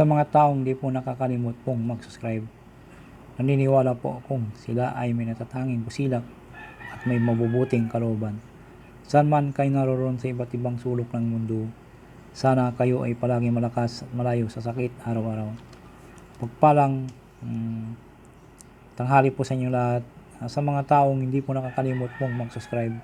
sa mga taong di po nakakalimot pong mag-subscribe. Naniniwala po akong sila ay may natatanging busilak at may mabubuting kalooban. Saan man kayo naroon sa iba't ibang sulok ng mundo, sana kayo ay palagi malakas at malayo sa sakit araw-araw. Pagpalang mm, tanghali po sa inyo lahat. Ah, Sa mga taong hindi po nakakalimot pong mag-subscribe,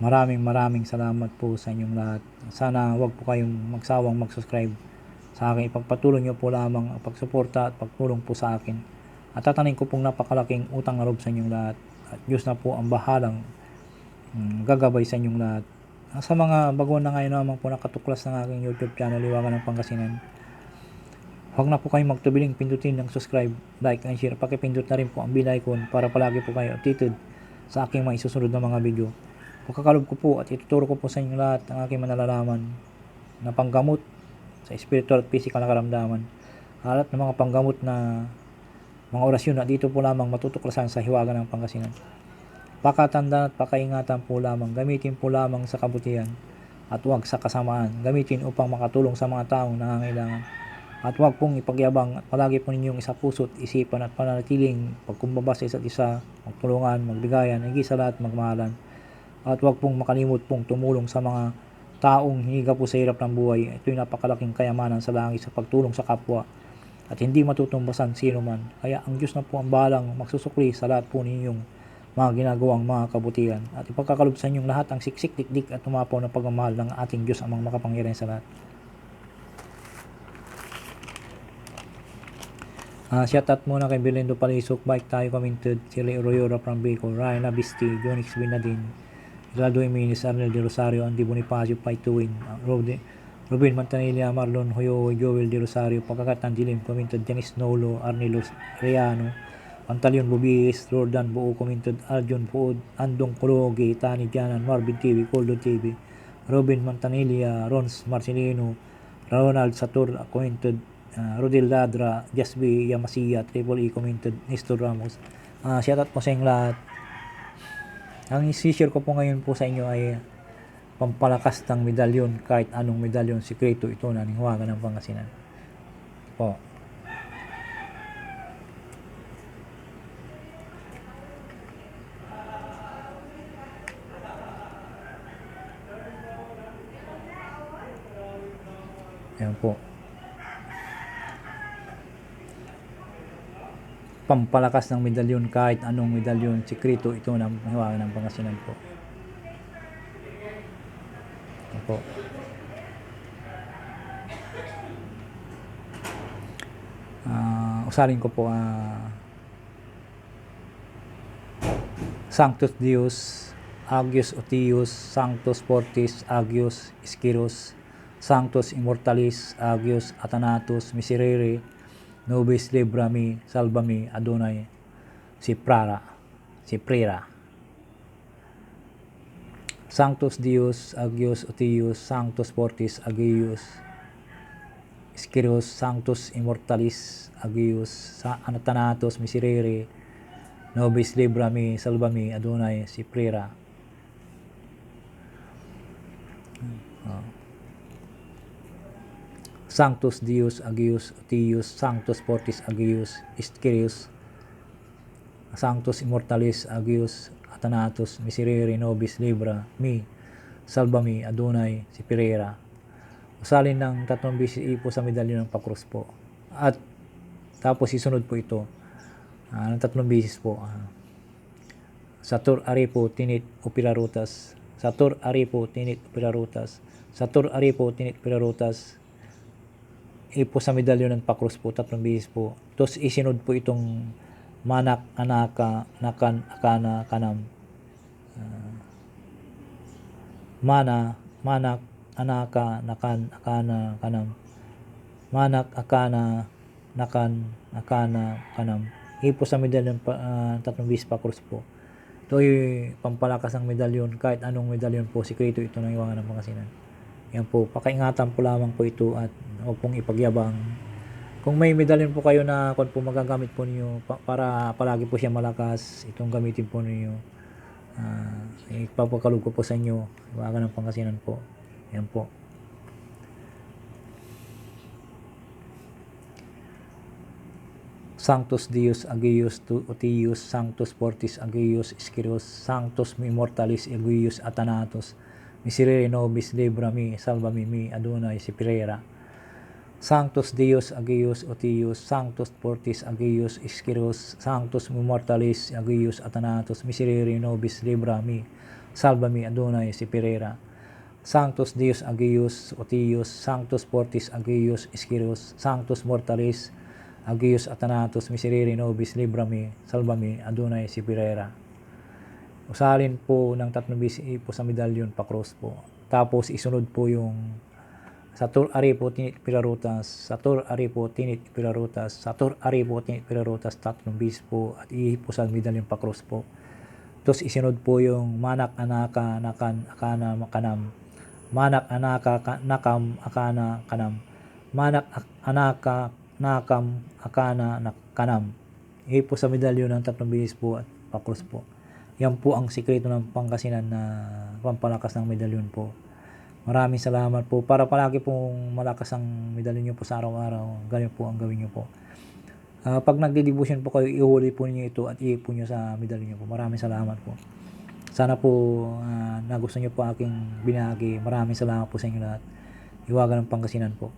maraming maraming salamat po sa inyong lahat. Sana wag po kayong magsawang mag-subscribe sa akin. Ipagpatuloy niyo po lamang ang pagsuporta at pagtulong po sa akin. At tatanin ko pong napakalaking utang na loob sa inyong lahat. At Diyos na po ang bahalang mm, gagabay sa inyong lahat. Ah, Sa mga bago na ngayon naman po nakatuklas ng aking YouTube channel, Liwagan ng Pangasinan. Huwag na po kayong magtubiling pindutin ng subscribe, like, and share. Pakipindot na rin po ang bell icon para palagi po kayo updated sa aking mga isusunod na mga video. Pagkakalob ko po at ituturo ko po sa inyo lahat ang aking manalalaman na panggamot sa spiritual at physical na karamdaman. Alat ng mga panggamot na mga orasyon na dito po lamang matutuklasan sa hiwaga ng Pangasinan. Pakatandaan at pakaingatan po lamang, gamitin po lamang sa kabutihan at huwag sa kasamaan. Gamitin upang makatulong sa mga taong nangangailangan. At huwag pong ipagyabang at palagi po ninyong isa puso't isipan at pananatiling pagkumbaba sa isa't isa, magtulungan, magbigayan, higit sa lahat magmahalan. At huwag pong makalimot pong tumulong sa mga taong hiniga po sa hirap ng buhay. Ito'y napakalaking kayamanan sa langit sa pagtulong sa kapwa at hindi matutumbasan sino man. Kaya ang Diyos na po ang balang magsusukli sa lahat po ninyong mga ginagawang mga kabutihan. At ipagkakalob sa inyong lahat ang siksik, dikdik at tumapaw na pagmamahal ng ating Diyos amang makapangyarihan sa lahat. Ah, shout out muna kay Belendo Palisok, Bike Tayo Commented, Sili Royora from Bicol, Ryan Abisti, Jonix Binadin, Geraldo Jimenez, Arnel De Rosario, Andy Bonifacio, Paituin, Robin, Robin Mantanilla, Marlon Hoyo, Joel De Rosario, Pagkakatan Dilim, Commented, Janice Nolo, Arnelos Reano, Pantalion Bubis, Jordan Buo Commented, Arjun Puod, Andong Kulogi, Tani Janan, Marvin TV, Coldo TV, Robin Mantanilla, Rons Marcelino, Ronald Satur Commented, uh, Rodel Ladra, Jasby Yamasiya, Triple E Commented, Nestor Ramos. Uh, shoutout po sa inyong lahat. Ang isi-share ko po ngayon po sa inyo ay pampalakas ng medalyon kahit anong medalyon sikreto ito na ningwagan ng Pangasinan. Po. Ayan po. Pampalakas ng medalyon kahit anong medalyon sikreto ito ng hiwaga ng Pangasinan po. Ayan po. Ah, usarin ko po ah Sanctus Deus, Agios Otius, Sanctus Fortis, Agios Ischiros, Sanctus Immortalis, Agios Athanatus, Miserere, Nobis Librami, Salvami, Adonai, si Prara, si Prera. Sanctus Deus, Agios Otius, Sanctus Fortis, Agios, Ischiros, Sanctus Immortalis, Agios, Sa Athanatus, Miserere, Nobis Librami, Salvami, Adonai, si Prera. Sanctus Deus Agius Otius Sanctus Fortis Agius Isquirius Sanctus Immortalis Agius Athanatus Miserere Nobis Libra Mi Salvami Adonai si Pereira. Usalin ng tatlong bisis ipo sa medalyon ng pakrus po. At tapos isunod po ito ah, ng tatlong bisis po ah. Satur Aripo Tinit Opirarutas. Satur Aripo Tinit Opirarutas. Satur Aripo Tinit Opirarutas ipo sa medalyon ng pakrus po, tatlong bihis po. Tapos isinod po itong manak, anaka, nakan, akana, kanam. Ah, mana, manak, anaka, nakan, akana, kanam. Manak, akana, nakan, akana, kanam. Ipo sa medalyon pa, ah, tatlong bihis pakrus po. Ito ay pampalakas ng medalyon, kahit anong medalyon po, sikreto ito ng iwangan ng Pangasinan. Yan po, pakaingatan po lamang po ito at huwag pong ipagyabang. Kung may medalyon po kayo na kung po magagamit po niyo pa- para palagi po siya malakas, itong gamitin po niyo. Uh, ipapakalog ko po sa inyo. Iwagan ng Pangasinan po. Yan po. Sanctus Deus Agius Otius Sanctus Fortis Agius Ischiros Sanctus Immortalis Agius Athanatus Miserere nobis libra mi salvami mi Adonai si Pereira. Sanctus Deus Agius Otius Sanctus Fortis Agius Ischiros Sanctus Immortalis Agius Athanatus Miserere nobis libra mi salvami Adonai si Pereira. Sanctus Deus Agius Otius Sanctus Fortis Agius Ischiros Sanctus Mortalis Agius Athanatus Miserere nobis libra mi salvami Adonai si Pereira Usalin po ng tatlong bisi po sa medalyon pa cross po. Tapos isunod po yung Satur Aripo Tinit Pirarutas, Satur Aripo Tinit Pirarutas, Satur Aripo Tinit Pirarutas, tatlong bis po at ihipo sa medalyon pa cross po. Tapos isunod po yung Manak Anaka Nakan Akana Makanam, Manak Anaka Ka- Nakam Akana Kanam, Manak Ak- Anaka Nakam Akana Nakanam. Ihipo sa medalyon ng tatlong bis po at pa cross po. Yan po ang sikreto ng pangkasinan na pampalakas ng medalyon po. Maraming salamat po. Para palagi pong malakas ang medalyon nyo po sa araw-araw, ganyan po ang gawin nyo po. Ah, pag nagde-devotion po kayo, ihuli po ninyo ito at iipon nyo sa medalyon nyo po. Maraming salamat po. Sana po ah, nagustuhan nyo po aking binagi. Maraming salamat po sa inyo lahat. Iwagan ng pangkasinan po.